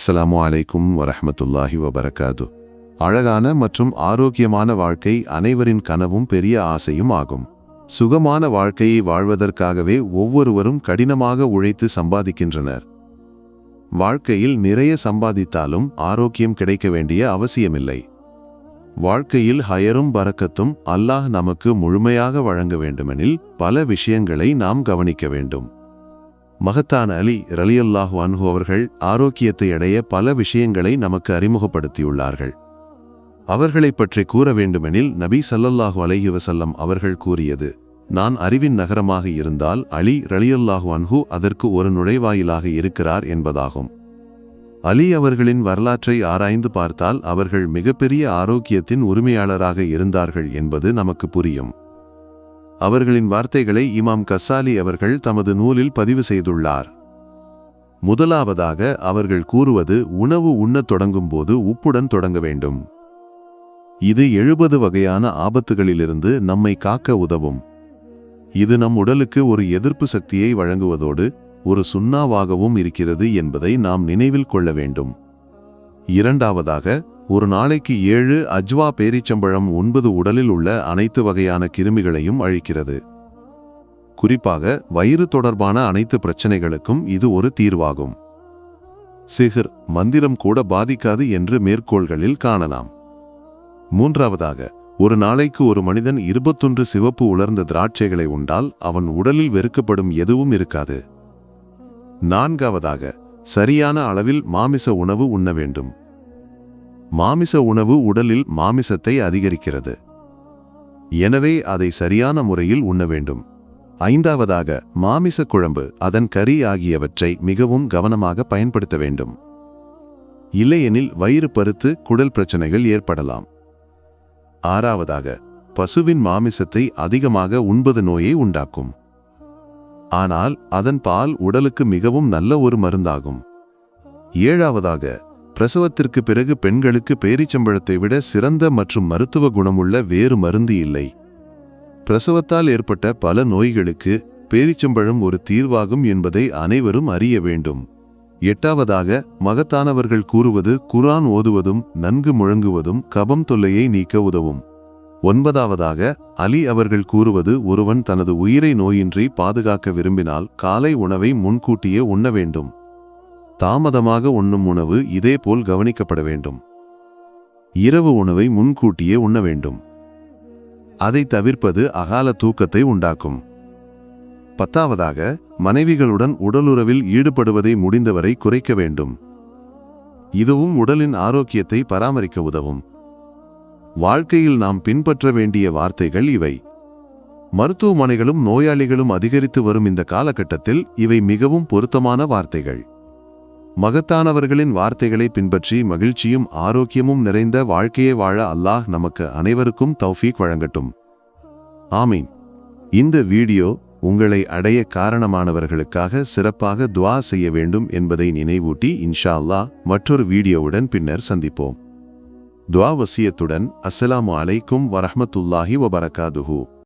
அஸ்ஸலாமு அலைக்கும் வரஹ்மத்துல்லாஹி வபரகாது. அழகான மற்றும் ஆரோக்கியமான வாழ்க்கை அனைவரின் கனவும் பெரிய ஆசையும் ஆகும். சுகமான வாழ்க்கையை வாழ்வதற்காகவே ஒவ்வொருவரும் கடினமாக உழைத்து சம்பாதிக்கின்றனர். வாழ்க்கையில் நிறைய சம்பாதித்தாலும் ஆரோக்கியம் கிடைக்க வேண்டிய அவசியமில்லை. வாழ்க்கையில் ஹயரும் பறக்கத்தும் அல்லாஹ் நமக்கு முழுமையாக வழங்க வேண்டுமெனில் பல விஷயங்களை நாம் கவனிக்க வேண்டும். மகத்தான அலி ரலியல்லாஹு அன்ஹு அவர்கள் ஆரோக்கியத்தை அடைய பல விஷயங்களை நமக்கு அறிமுகப்படுத்தியுள்ளார்கள். அவர்களைப் பற்றி கூற வேண்டுமெனில் நபி சல்லல்லாஹு அலஹி வசல்லம் அவர்கள் கூறியது நான் அறிவின் நகரமாக இருந்தால் அலி ரலியல்லாஹு அன்ஹு அதற்கு ஒரு நுழைவாயிலாக இருக்கிறார் என்பதாகும். அலி அவர்களின் வரலாற்றை ஆராய்ந்து பார்த்தால் அவர்கள் மிகப்பெரிய ஆரோக்கியத்தின் உரிமையாளராக இருந்தார்கள் என்பது நமக்கு புரியும். அவர்களின் வார்த்தைகளை இமாம் கசாலி அவர்கள் தமது நூலில் பதிவு செய்துள்ளார். முதலாவதாக அவர்கள் கூறுவது உணவு உண்ணத் தொடங்கும்போது உப்புடன் தொடங்க வேண்டும். இது எழுபது வகையான ஆபத்துகளிலிருந்து நம்மை காக்க உதவும். இது நம் உடலுக்கு ஒரு எதிர்ப்பு சக்தியை வழங்குவதோடு ஒரு சுண்ணாவாகவும் இருக்கிறது என்பதை நாம் நினைவில் கொள்ள வேண்டும். இரண்டாவதாக ஒரு நாளைக்கு ஏழு அஜ்வா பேரிச்சம்பழம் ஒன்பது உடலில் உள்ள அனைத்து வகையான கிருமிகளையும் அழிக்கிறது. குறிப்பாக வயிறு தொடர்பான அனைத்து பிரச்சனைகளுக்கும் இது ஒரு தீர்வாகும். சிகர் மந்திரம் கூட பாதிக்காது என்று மேற்கோள்களில் காணலாம். மூன்றாவதாக ஒரு நாளைக்கு ஒரு மனிதன் இருபத்தொன்று சிவப்பு உலர்ந்த திராட்சைகளை உண்டால் அவன் உடலில் வெறுக்கப்படும் எதுவும் இருக்காது. நான்காவதாக சரியான அளவில் மாமிச உணவு உண்ண வேண்டும். மாமிச உணவு உடலில் மாமிசத்தை அதிகரிக்கிறது. எனவே அதை சரியான முறையில் உண்ண வேண்டும். ஐந்தாவதாக மாமிச குழம்பு அதன் கறி ஆகியவற்றை மிகவும் கவனமாக பயன்படுத்த வேண்டும். இல்லையெனில் வயிறு பருத்து குடல் பிரச்சனைகள் ஏற்படலாம். ஆறாவதாக பசுவின் மாமிசத்தை அதிகமாக உண்பது நோயை உண்டாக்கும். ஆனால் அதன் பால் உடலுக்கு மிகவும் நல்ல ஒரு மருந்தாகும். ஏழாவதாக பிரசவத்திற்கு பிறகு பெண்களுக்கு பேரிச்சம்பழத்தை விட சிறந்த மற்றும் மருத்துவ குணமுள்ள வேறு மருந்து இல்லை. பிரசவத்தால் ஏற்பட்ட பல நோய்களுக்கு பேரிச்சம்பழம் ஒரு தீர்வாகும் என்பதை அனைவரும் அறிய வேண்டும். எட்டாவதாக மகத்தானவர்கள் கூறுவது குரான் ஓதுவதும் நன்கு முழங்குவதும் கபம் தொல்லையை நீக்க உதவும். ஒன்பதாவதாக அலி அவர்கள் கூறுவது ஒருவன் தனது உயிரை நோயின்றி பாதுகாக்க விரும்பினால் காலை உணவை முன்கூட்டியே உண்ண வேண்டும். தாமதமாக உண்ணும் உணவு இதேபோல் கவனிக்கப்பட வேண்டும். இரவு உணவை முன்கூட்டியே உண்ண வேண்டும். அதை தவிர்ப்பது அகால தூக்கத்தை உண்டாக்கும். பத்தாவதாக மனைவிகளுடன் உடலுறவில் ஈடுபடுவதை முடிந்தவரை குறைக்க வேண்டும். இதுவும் உடலின் ஆரோக்கியத்தை பராமரிக்க உதவும். வாழ்க்கையில் நாம் பின்பற்ற வேண்டிய வார்த்தைகள் இவை. மருத்துவமனைகளும் நோயாளிகளும் அதிகரித்து வரும் இந்த காலகட்டத்தில் இவை மிகவும் பொருத்தமான வார்த்தைகள். மகத்தானவர்களின் வார்த்தைகளை பின்பற்றி மகிழ்ச்சியும் ஆரோக்கியமும் நிறைந்த வாழ்க்கையை வாழ அல்லாஹ் நமக்கு அனைவருக்கும் தௌஃபீக் வழங்கட்டும். ஆமீன். இந்த வீடியோ உங்களை அடைய காரணமானவர்களுக்காக சிறப்பாக துவா செய்ய வேண்டும் என்பதை நினைவூட்டி இன்ஷா அல்லாஹ் மற்றொரு வீடியோவுடன் பின்னர் சந்திப்போம். துவா வசியத்துடன் அஸ்ஸலாமு அலைக்கும் வரஹமத்துல்லாஹி வபரகாதுஹூ.